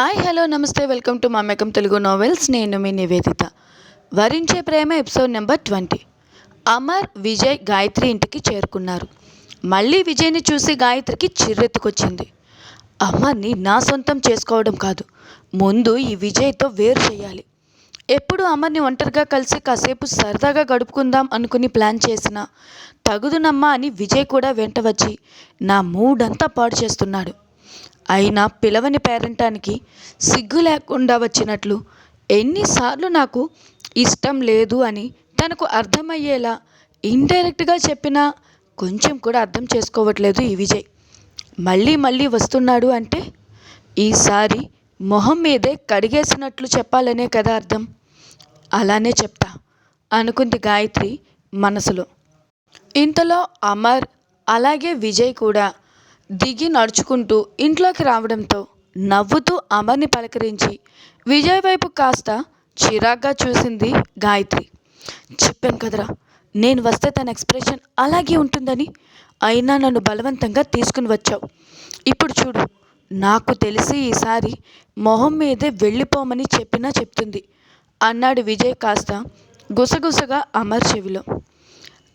Hi hello నమస్తే welcome to మమ్మకం Telugu novels నేను మీ నివేదిత. వరించే ప్రేమ episode number twenty. Amar Vijay Gayatri ఇంటికి చేరుకున్నారు. మళ్ళీ విజయ్ని చూసి గాయత్రికి చిర్రెత్తుకొచ్చింది. అమర్ని నా సొంతం చేసుకోవడం కాదు ముందు ఈ విజయ్తో వేరు చేయాలి. ఎప్పుడు అమర్ని ఒంటరిగా కలిసి కాసేపు సరదాగా గడుపుకుందాం అనుకుని ప్లాన్ చేసిన తగుదునమ్మా అని విజయ్ కూడా వెంట వచ్చి నా మూడంతా పాడు చేస్తున్నాడు. అయినా పిలవని పేరంటానికి సిగ్గు లేకుండా వచ్చినట్లు ఎన్నిసార్లు నాకు ఇష్టం లేదు అని తనకు అర్థమయ్యేలా ఇండైరెక్ట్గా చెప్పినా కొంచెం కూడా అర్థం చేసుకోవట్లేదు ఈ విజయ్. మళ్ళీ మళ్ళీ వస్తున్నాడు అంటే ఈసారి మొహం మీదే కడిగేసినట్లు చెప్పాలనే కదా అర్థం. అలానే చెప్తా అనుకుంది గాయత్రి మనసులో. ఇంతలో అమర్ అలాగే విజయ్ కూడా దిగి నడుచుకుంటూ ఇంట్లోకి రావడంతో నవ్వుతూ అమర్ని పలకరించి విజయ్ వైపు కాస్త చిరాగ్గా చూసింది గాయత్రి. చెప్పాం కదరా నేను వస్తే తన ఎక్స్ప్రెషన్ అలాగే ఉంటుందని. అయినా నన్ను బలవంతంగా తీసుకుని వచ్చావు. ఇప్పుడు చూడు నాకు తెలిసి ఈసారి మొహం మీదే వెళ్ళిపోమని చెప్పినా చెప్తుంది అన్నాడు విజయ్ కాస్త గుసగుసగా అమర్ చెవిలో.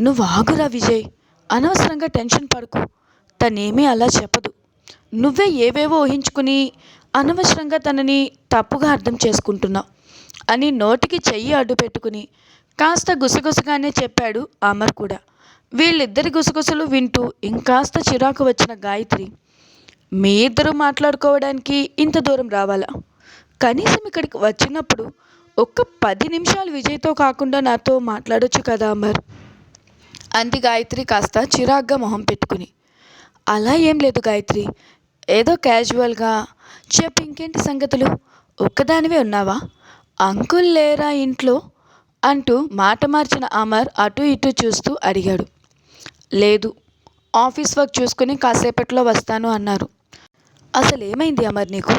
నువ్వు ఆగురా విజయ్ అనవసరంగా టెన్షన్ పడుకో తనేమీ అలా చెప్పదు. నువ్వే ఏవేవో ఊహించుకుని అనవసరంగా తనని తప్పుగా అర్థం చేసుకుంటున్నావు అని నోటికి చెయ్యి అడ్డు పెట్టుకుని కాస్త గుసగుసగానే చెప్పాడు అమర్ కూడా. వీళ్ళిద్దరి గుసగుసలు వింటూ ఇంకాస్త చిరాకు వచ్చిన గాయత్రి మీ ఇద్దరు మాట్లాడుకోవడానికి ఇంత దూరం రావాలా? కనీసం ఇక్కడికి వచ్చినప్పుడు ఒక్క పది నిమిషాలు విజయ్తో కాకుండా నాతో మాట్లాడొచ్చు కదా అమర్? అంది గాయత్రి కాస్త చిరాగ్గా మొహం పెట్టుకుని. అలా ఏం లేదు గాయత్రి. ఏదో క్యాజువల్గా చెప్పు ఇంకేంటి సంగతులు? ఒక్కదానివే ఉన్నావా? అంకుల్ లేరా ఇంట్లో? అంటూ మాట మార్చిన అమర్ అటు ఇటు చూస్తూ అడిగాడు. లేదు ఆఫీస్ వర్క్ చూసుకుని కాసేపట్లో వస్తాను అన్నారు. అసలు ఏమైంది అమర్ నీకు?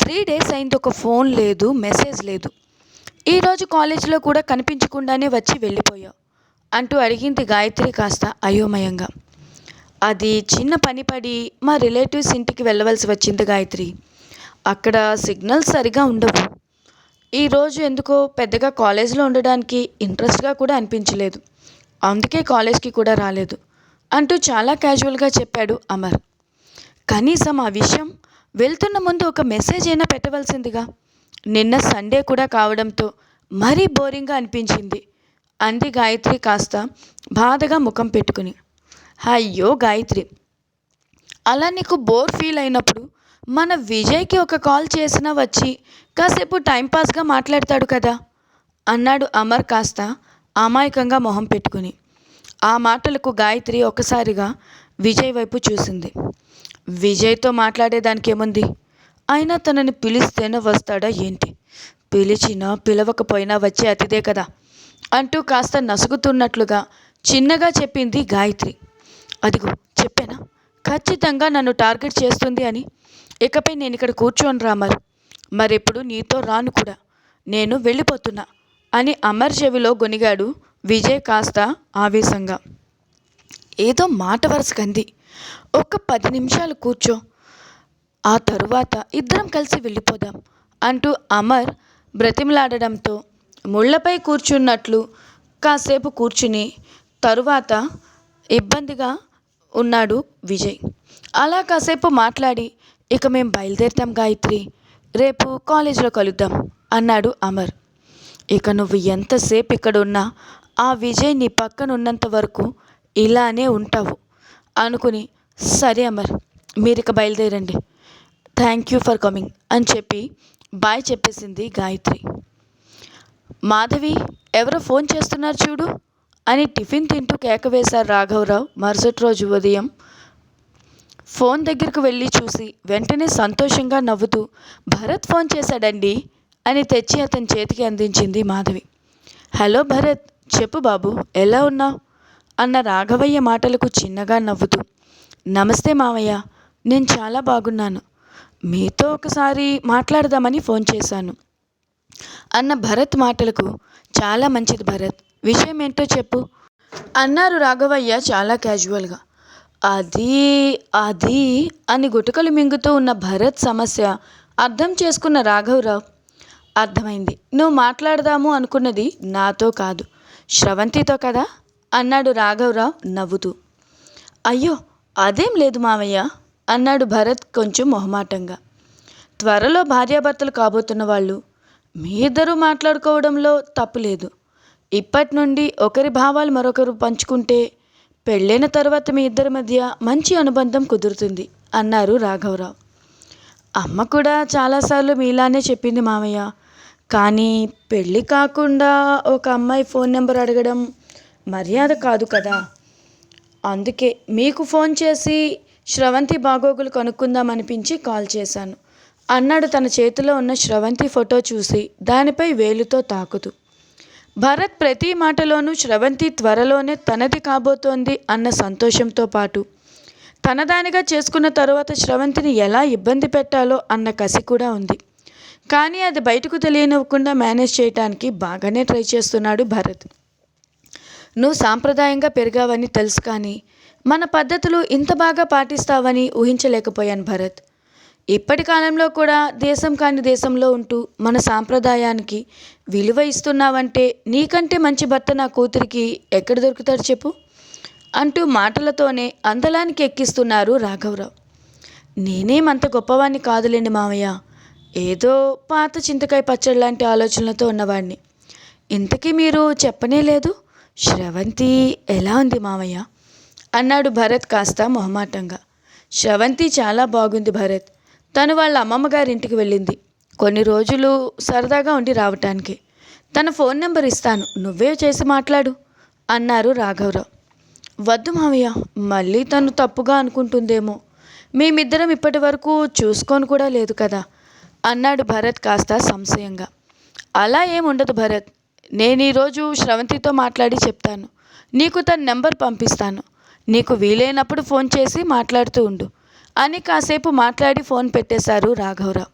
త్రీ డేస్ అయింది ఒక ఫోన్ లేదు మెసేజ్ లేదు. ఈరోజు కాలేజీలో కూడా కనిపించకుండానే వచ్చి వెళ్ళిపోయావు అంటూ అడిగింది గాయత్రి కాస్త అయోమయంగా. అది చిన్న పని పడి మా రిలేటివ్స్ ఇంటికి వెళ్ళవలసి వచ్చింది గాయత్రి. అక్కడ సిగ్నల్స్ సరిగా ఉండవు. ఈరోజు ఎందుకో పెద్దగా కాలేజీలో ఉండడానికి ఇంట్రెస్ట్గా కూడా అనిపించలేదు. అందుకే కాలేజ్కి కూడా రాలేదు అంటూ చాలా క్యాజువల్గా చెప్పాడు అమర్. కనీసం ఆ విషయం వెళ్తున్న ముందు ఒక మెసేజ్ అయినా పెట్టవలసిందిగా. నిన్న సండే కూడా కావడంతో మరీ బోరింగ్గా అనిపించింది. అంది గాయత్రి కాస్త బాధగా ముఖం పెట్టుకుని. అయ్యో గాయత్రి. అలా నీకు బోర్ ఫీల్ అయినప్పుడు మన విజయ్కి ఒక కాల్ చేసినా వచ్చి కాసేపు టైంపాస్గా మాట్లాడతాడు కదా? అన్నాడు అమర్ కాస్త అమాయకంగా మొహం పెట్టుకుని. ఆ మాటలకు గాయత్రి ఒకసారిగా విజయ్ వైపు చూసింది. విజయ్తో మాట్లాడేదానికి ఏముంది అయినా తనని పిలిస్తేనే వస్తాడా ఏంటి? పిలిచినా పిలవకపోయినా వచ్చే అతిదే కదా? అంటూ కాస్త నసుగుతున్నట్లుగా చిన్నగా చెప్పింది గాయత్రి. అదిగో చెప్పానా? ఖచ్చితంగా నన్ను టార్గెట్ చేస్తుంది అని. ఇకపై నేను ఇక్కడ కూర్చోను రామర్ మరెప్పుడు నీతో రాను కూడా. నేను వెళ్ళిపోతున్నా అని అమర్ చెవిలో గొనిగాడు విజయ్ కాస్త ఆవేశంగా. ఏదో మాట వరుసకంది ఒక్క పది నిమిషాలు కూర్చో. ఆ తరువాత ఇద్దరం కలిసి వెళ్ళిపోదాం అంటూ అమర్ బ్రతిమలాడడంతో ముళ్ళపై కూర్చున్నట్లు కాసేపు కూర్చుని తరువాత ఇబ్బందిగా ఉన్నాడు విజయ్. అలా కాసేపు మాట్లాడి ఇక మేము బయలుదేరుతాం గాయత్రి. రేపు కాలేజీలో కలుద్దాం అన్నాడు అమర్. ఇక నువ్వు ఎంతసేపు ఇక్కడ ఉన్నా ఆ విజయ్ నీ పక్కన ఉన్నంత వరకు ఇలానే ఉంటావు అనుకుని సరే అమర్ మీరు ఇక బయలుదేరండి. థ్యాంక్ యూ ఫర్ కమింగ్ అని చెప్పి బాయ్ చెప్పేసింది గాయత్రి. మాధవి ఎవరో ఫోన్ చేస్తున్నారు చూడు. అని టిఫిన్ తింటూ కేక వేశారు రాఘవరావు. మరుసటి రోజు ఉదయం ఫోన్ దగ్గరకు వెళ్ళి చూసి వెంటనే సంతోషంగా నవ్వుతూ భరత్ ఫోన్ చేశాడండి అని తెచ్చి అతని చేతికి అందించింది మాధవి. హలో భరత్ చెప్పు బాబు ఎలా ఉన్నావు? అన్న రాఘవయ్య మాటలకు చిన్నగా నవ్వుతూ నమస్తే మావయ్య నేను చాలా బాగున్నాను. మీతో ఒకసారి మాట్లాడదామని ఫోన్ చేశాను. అన్న భరత్ మాటలకు చాలా మంచిది భరత్ విషయం ఏంటో చెప్పు. అన్నారు రాఘవయ్య చాలా క్యాజువల్గా. అది అది అని గుటకలు మింగుతూ ఉన్న భరత్ సమస్య అర్థం చేసుకున్న రాఘవరావు. అర్థమైంది. నువ్వు మాట్లాడదాము అనుకున్నది నాతో కాదు శ్రవంతితో కదా? అన్నాడు రాఘవరావు నవ్వుతూ. అయ్యో అదేం లేదు మావయ్య అన్నాడు భరత్ కొంచెం మొహమాటంగా. త్వరలో భార్యాభర్తలు కాబోతున్న వాళ్ళు మీ ఇద్దరూ మాట్లాడుకోవడంలో తప్పు లేదు. ఇప్పటి నుండి ఒకరి భావాలు మరొకరు పంచుకుంటే పెళ్ళైన తర్వాత మీ ఇద్దరి మధ్య మంచి అనుబంధం కుదురుతుంది అన్నారు రాఘవరావు. అమ్మ కూడా చాలాసార్లు మీలానే చెప్పింది మామయ్య. కానీ పెళ్ళి కాకుండా ఒక అమ్మాయి ఫోన్ నెంబర్ అడగడం మర్యాద కాదు కదా. అందుకే మీకు ఫోన్ చేసి శ్రవంతి బాగోగులు కనుక్కుందాం అనిపించి కాల్ చేశాను. అన్నాడు తన చేతిలో ఉన్న శ్రవంతి ఫోటో చూసి దానిపై వేలుతో తాకుతూ. భరత్ ప్రతి మాటలోనూ శ్రవంతి త్వరలోనే తనది కాబోతోంది అన్న సంతోషంతో పాటు. తనదానిగా చేసుకున్న తరువాత శ్రవంతిని ఎలా ఇబ్బంది పెట్టాలో అన్న కసి కూడా ఉంది. కానీ అది బయటకు తెలియనివ్వకుండా మేనేజ్ చేయడానికి బాగానే ట్రై చేస్తున్నాడు భరత్. నువ్వు సాంప్రదాయంగా పెరిగావని తెలుసు కానీ మన పద్ధతులు ఇంత బాగా పాటిస్తావని ఊహించలేకపోయాను భరత్. ఇప్పటి కాలంలో కూడా దేశం కాని దేశంలో ఉంటూ మన సాంప్రదాయానికి విలువ ఇస్తున్నావంటే నీకంటే మంచి భర్త నా కూతురికి ఎక్కడ దొరుకుతాడు చెప్పు? అంటూ మాటలతోనే అందలానికి ఎక్కిస్తున్నారు రాఘవరావు. నేనేమంత గొప్పవాణ్ణి కాదులేండి మావయ్య ఏదో పాత చింతకాయ పచ్చడి లాంటి ఆలోచనలతో ఉన్నవాడిని ఇంతకీ మీరు చెప్పనే లేదు. శ్రవంతి ఎలా ఉంది మావయ్య అన్నాడు భరత్ కాస్త మొహమాటంగా. శ్రవంతి చాలా బాగుంది భరత్. తను వాళ్ళ అమ్మమ్మ గారింటికి వెళ్ళింది. కొన్ని రోజులు సరదాగా ఉండి రావటానికి. తన ఫోన్ నెంబర్ ఇస్తాను. నువ్వే చేసి మాట్లాడు అన్నారు రాఘవరావు. వద్దు మావయ్య మళ్ళీ తను తప్పుగా అనుకుంటుందేమో. మేమిద్దరం ఇప్పటి వరకు చూసుకొని కూడా లేదు కదా అన్నాడు భరత్ కాస్త సంశయంగా. అలా ఏముండదు భరత్. నేను ఈరోజు శ్రవంతితో మాట్లాడి చెప్తాను. నీకు తన నెంబర్ పంపిస్తాను. నీకు వీలైనప్పుడు ఫోన్ చేసి మాట్లాడుతూ ఉండు. అని కాసేపు మాట్లాడి ఫోన్ పెట్టేశారు రాఘవరావు.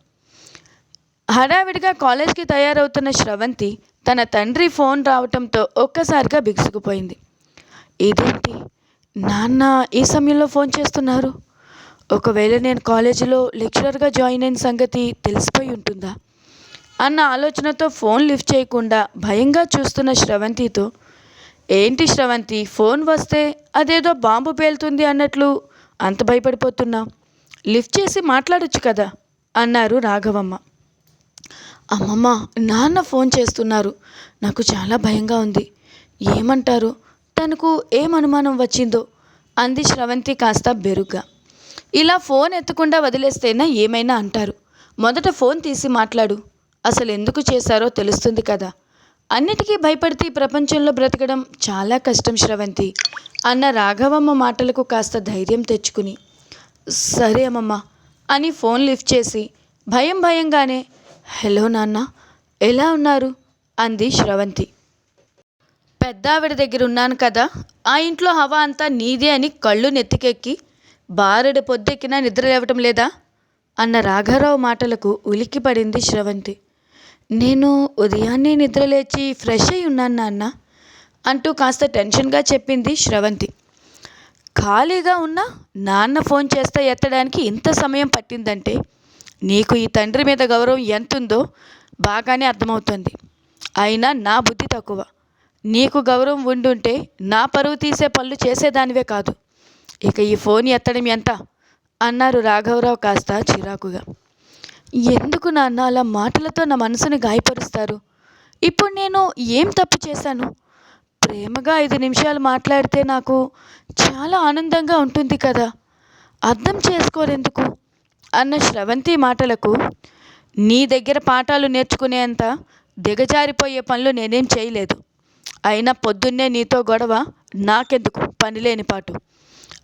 హడావిడిగా కాలేజ్కి తయారవుతున్న శ్రవంతి తన తండ్రి ఫోన్ రావటంతో ఒక్కసారిగా బిగుసుకుపోయింది. ఇదేంటి? నాన్న ఈ సమయంలో ఫోన్ చేస్తున్నారు? ఒకవేళ నేను కాలేజీలో లెక్చరర్గా జాయిన్ అయిన సంగతి తెలిసిపోయి ఉంటుందా? అన్న ఆలోచనతో ఫోన్ లిఫ్ట్ చేయకుండా భయంగా చూస్తున్న శ్రవంతితో ఏంటి శ్రవంతి ఫోన్ వస్తే అదేదో బాంబు పేలుతుంది అన్నట్లు అంత భయపడిపోతున్నావు లిఫ్ట్ చేసి మాట్లాడొచ్చు కదా? అన్నారు రాఘవమ్మ. అమ్మమ్మ నాన్న ఫోన్ చేస్తున్నారు. నాకు చాలా భయంగా ఉంది. ఏమంటారు? తనకు ఏం అనుమానం వచ్చిందో? అంది శ్రవంతి కాస్త బెరుగ్గా. ఇలా ఫోన్ ఎత్తకుండా వదిలేస్తేనా ఏమైనా అంటారు. మొదట ఫోన్ తీసి మాట్లాడు. అసలు ఎందుకు చేశారో తెలుస్తుంది కదా? అన్నిటికీ భయపడితే ప్రపంచంలో బ్రతకడం చాలా కష్టం శ్రవంతి. అన్న రాఘవమ్మ మాటలకు కాస్త ధైర్యం తెచ్చుకుని సరే అమ్మమ్మ అని ఫోన్ లిఫ్ట్ చేసి భయం భయంగానే హలో నాన్న ఎలా ఉన్నారు? అంది శ్రవంతి. పెద్ద ఆవిడ దగ్గర ఉన్నాను కదా ఆ ఇంట్లో హవా అంతా నీదే అని కళ్ళు నెత్తికెక్కి బారెడు పొద్దెక్కినా నిద్ర లేవటం లేదా? అన్న రాఘారావు మాటలకు ఉలిక్కిపడింది శ్రవంతి. నేను ఉదయాన్నే నిద్రలేచి ఫ్రెష్ అయి ఉన్నాను నాన్న అంటూ కాస్త టెన్షన్గా చెప్పింది శ్రవంతి. ఖాళీగా ఉన్నా నాన్న ఫోన్ చేస్తే ఎత్తడానికి ఇంత సమయం పట్టిందంటే నీకు ఈ తండ్రి మీద గౌరవం ఎంతుందో బాగానే అర్థమవుతుంది. అయినా నా బుద్ధి తక్కువ. నీకు గౌరవం ఉండుంటే నా పరువు తీసే పనులు చేసేదానివే కాదు. ఇక ఈ ఫోన్ ఎత్తడం ఎంత? అన్నారు రాఘవరావు కాస్త చిరాకుగా. ఎందుకు నాన్న అలా మాటలతో నా మనసుని గాయపరుస్తారు? ఇప్పుడు నేను ఏం తప్పు చేశాను? ప్రేమగా ఐదు నిమిషాలు మాట్లాడితే నాకు చాలా ఆనందంగా ఉంటుంది కదా. అర్థం చేసుకోరెందుకు? అన్న శ్రవంతి మాటలకు నీ దగ్గర పాఠాలు నేర్చుకునేంత దిగజారిపోయే పనులు నేనేం చేయలేదు. అయినా పొద్దున్నే నీతో గొడవ నాకెందుకు? పనిలేని పాటు.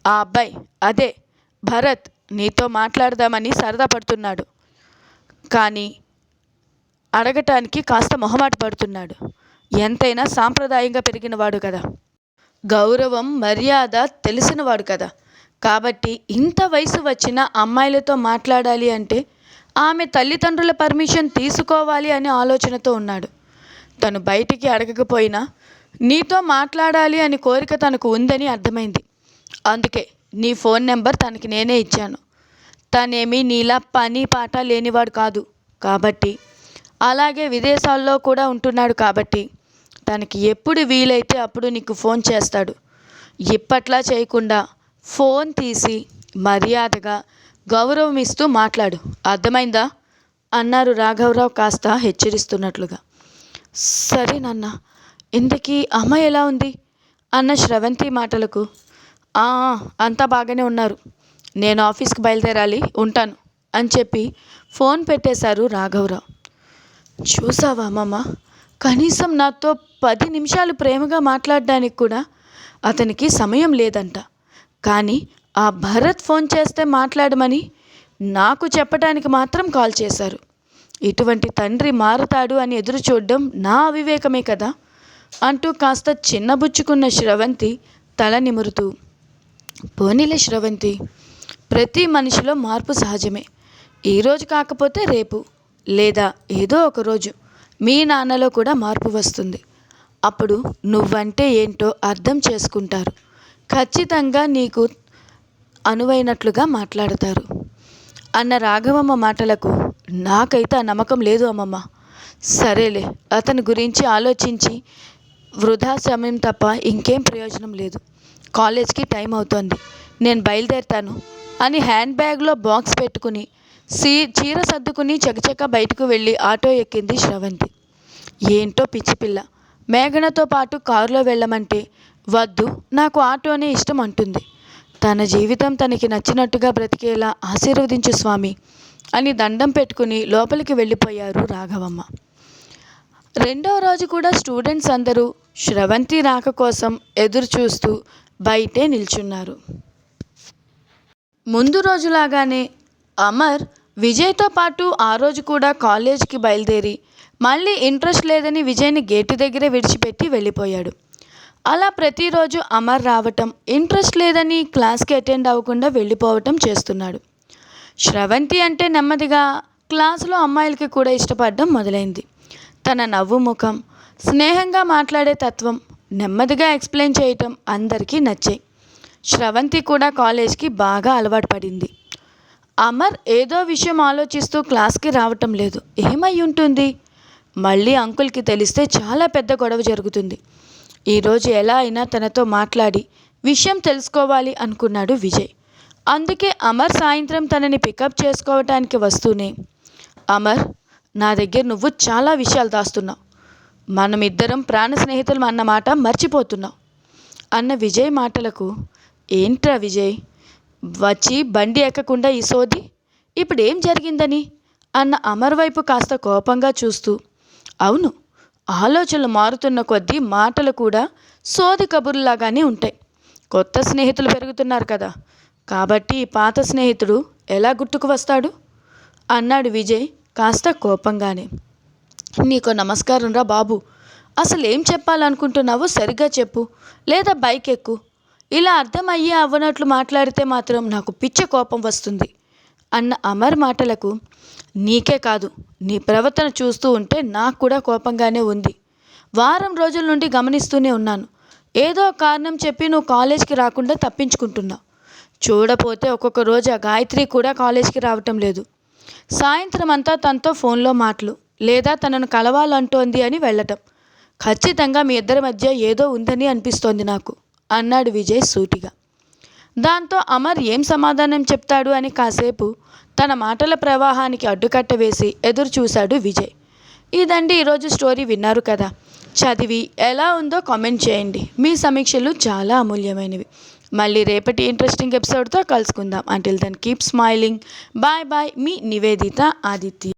ఆ అబ్బాయి అదే భరత్ నీతో మాట్లాడదామని సరదా పడుతున్నాడు. కానీ అడగటానికి కాస్త మొహమాట పడుతున్నాడు. ఎంతైనా సాంప్రదాయంగా పెరిగినవాడు కదా. గౌరవం మర్యాద తెలిసినవాడు కదా. కాబట్టి ఇంత వయసు వచ్చిన అమ్మాయిలతో మాట్లాడాలి అంటే ఆమె తల్లిదండ్రుల పర్మిషన్ తీసుకోవాలి అనే ఆలోచనతో ఉన్నాడు. తను బయటికి అడగకపోయినా నీతో మాట్లాడాలి అని కోరిక తనకు ఉందని అర్థమైంది. అందుకే నీ ఫోన్ నెంబర్ తనకి నేనే ఇచ్చాను. తనేమి నీలా పని పాట లేనివాడు కాదు కాబట్టి. అలాగే విదేశాల్లో కూడా ఉంటున్నాడు కాబట్టి. తనకి ఎప్పుడు వీలైతే అప్పుడు నీకు ఫోన్ చేస్తాడు. ఇప్పట్లా చేయకుండా ఫోన్ తీసి మర్యాదగా గౌరవం ఇస్తూ మాట్లాడు. అర్థమైందా? అన్నారు రాఘవరావు కాస్త హెచ్చరిస్తున్నట్లుగా. సరే నాన్న ఇంతకీ అమ్మ ఎలా ఉంది? అన్న శ్రవంతి మాటలకు. అంతా బాగానే ఉన్నారు. నేను ఆఫీస్కి బయలుదేరాలి ఉంటాను అని చెప్పి ఫోన్ పెట్టేశారు రాఘవరావు. చూసావా అమ్మమ్మ కనీసం నాతో పది నిమిషాలు ప్రేమగా మాట్లాడడానికి కూడా అతనికి సమయం లేదంట. కానీ ఆ భరత్ ఫోన్ చేస్తే మాట్లాడమని నాకు చెప్పడానికి మాత్రం కాల్ చేశారు. ఇటువంటి తండ్రి మారుతాడు అని ఎదురు చూడడం నా అవివేకమే కదా? అంటూ కాస్త చిన్నబుచ్చుకున్న శ్రవంతి తల నిమురుతూ పోనీలే శ్రవంతి ప్రతి మనిషిలో మార్పు సహజమే. ఈరోజు కాకపోతే రేపు లేదా ఏదో ఒక రోజు మీ నాన్నలో కూడా మార్పు వస్తుంది. అప్పుడు నువ్వంటే ఏంటో అర్థం చేసుకుంటారు. ఖచ్చితంగా నీకు అనువైనట్లుగా మాట్లాడతారు. అన్న రాఘవమ్మ మాటలకు నాకైతే ఆ నమ్మకం లేదు అమ్మమ్మ. సరేలే అతని గురించి ఆలోచించి వృధా సమయం తప్ప ఇంకేం ప్రయోజనం లేదు. కాలేజ్కి టైం అవుతోంది. నేను బయలుదేరుతాను అని హ్యాండ్ బ్యాగ్లో బాక్స్ పెట్టుకుని సీ చీర సర్దుకుని చకచక బయటకు వెళ్ళి ఆటో ఎక్కింది శ్రవంతి. ఏంటో పిచ్చి పిల్ల. మేఘనతో పాటు కారులో వెళ్ళమంటే వద్దు నాకు ఆటోనే ఇష్టం అంటుంది. తన జీవితం తనకి నచ్చినట్టుగా బ్రతికేలా ఆశీర్వదించు స్వామి అని దండం పెట్టుకుని లోపలికి వెళ్ళిపోయారు రాఘవమ్మ. రెండవ రోజు కూడా స్టూడెంట్స్ అందరూ శ్రవంతి రాక కోసం ఎదురు చూస్తూ బయటే నిల్చున్నారు. ముందు రోజులాగానే అమర్ విజయ్తో పాటు ఆ రోజు కూడా కాలేజ్కి బయలుదేరి మళ్ళీ ఇంట్రెస్ట్ లేదని విజయ్ని గేటు దగ్గరే విడిచిపెట్టి వెళ్ళిపోయాడు. అలా ప్రతిరోజు అమర్ రావటం ఇంట్రెస్ట్ లేదని క్లాస్కి అటెండ్ అవ్వకుండా వెళ్ళిపోవటం చేస్తున్నాడు. శ్రవంతి అంటే నెమ్మదిగా క్లాసులో అమ్మాయిలకి కూడా ఇష్టపడడం మొదలైంది. తన నవ్వు ముఖం స్నేహంగా మాట్లాడే తత్వం నెమ్మదిగా ఎక్స్ప్లెయిన్ చేయటం అందరికీ నచ్చాయి. శ్రవంతి కూడా కాలేజ్కి బాగా అలవాటు పడింది. అమర్ ఏదో విషయం ఆలోచిస్తూ క్లాస్కి రావటం లేదు. ఏమై ఉంటుంది? మళ్ళీ అంకుల్కి తెలిస్తే చాలా పెద్ద గొడవ జరుగుతుంది. ఈరోజు ఎలా అయినా తనతో మాట్లాడి విషయం తెలుసుకోవాలి అనుకున్నాడు విజయ్. అందుకే అమర్ సాయంత్రం తనని పికప్ చేసుకోవటానికి వస్తూనే అమర్ నా దగ్గర నువ్వు చాలా విషయాలు దాస్తున్నావు. మనమిద్దరం ప్రాణ స్నేహితులం అన్నమాట మర్చిపోతున్నావు అన్న విజయ్ మాటలకు ఏంట్రా విజయ్? వచ్చి బండి ఎక్కకుండా ఈ సోది? ఇప్పుడేం జరిగిందని? అన్న అమర్ వైపు కాస్త కోపంగా చూస్తూ. అవును ఆలోచనలు మారుతున్న కొద్దీ మాటలు కూడా సోది కబుర్లాగానే ఉంటాయి. కొత్త స్నేహితులు పెరుగుతున్నారు కదా. కాబట్టి పాత స్నేహితుడు ఎలా గుర్తుకు వస్తాడు? అన్నాడు విజయ్ కాస్త కోపంగానే. నీకు నమస్కారం రా బాబు. అసలు ఏం చెప్పాలనుకుంటున్నావో సరిగ్గా చెప్పు. లేదా బైక్ ఎక్కు. ఇలా అర్థమయ్యి అవ్వనట్లు మాట్లాడితే మాత్రం నాకు పిచ్చ కోపం వస్తుంది. అన్న అమర్ మాటలకు నీకే కాదు నీ ప్రవర్తన చూస్తూ ఉంటే నాకు కూడా కోపంగానే ఉంది. వారం రోజుల నుండి గమనిస్తూనే ఉన్నాను. ఏదో కారణం చెప్పి నువ్వు కాలేజ్కి రాకుండా తప్పించుకుంటున్నావు చూడపోతే ఒక్కొక్క రోజు ఆ గాయత్రి కూడా కాలేజ్కి రావటం లేదు. సాయంత్రం అంతా తనతో ఫోన్లో మాటలు లేదా తనను కలవాలంటోంది అని వెళ్ళటం. ఖచ్చితంగా మీ ఇద్దరి మధ్య ఏదో ఉందని అనిపిస్తోంది నాకు. అన్నాడు విజయ్ సూటిగా. దాంతో అమర్ ఏం సమాధానం చెప్తాడు అని కాసేపు తన మాటల ప్రవాహానికి అడ్డుకట్ట వేసి ఎదురు చూశాడు విజయ్. ఇదండి ఈరోజు స్టోరీ విన్నారు కదా. చదివి ఎలా ఉందో కామెంట్ చేయండి. మీ సమీక్షలు చాలా అమూల్యమైనవి. మళ్ళీ రేపటి ఇంట్రెస్టింగ్ ఎపిసోడ్తో కలుసుకుందాం. Until then keep smiling bye bye మీ నివేదిత ఆదిత్య.